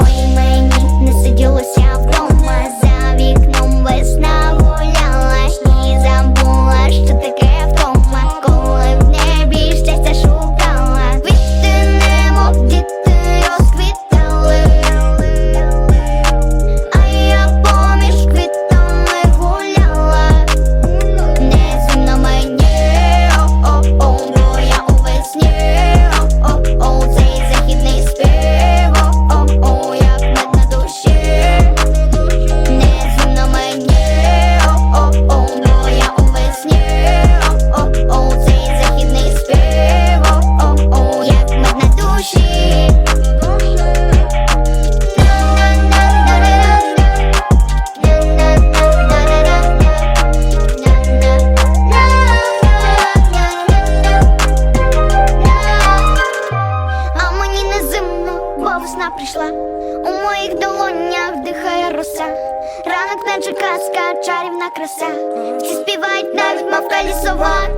Ой, мені не сиділося. прийшла, у моїх долонях дихає роса, ранок наче казка, чарівна краса, всі співають навіть мавка лісова.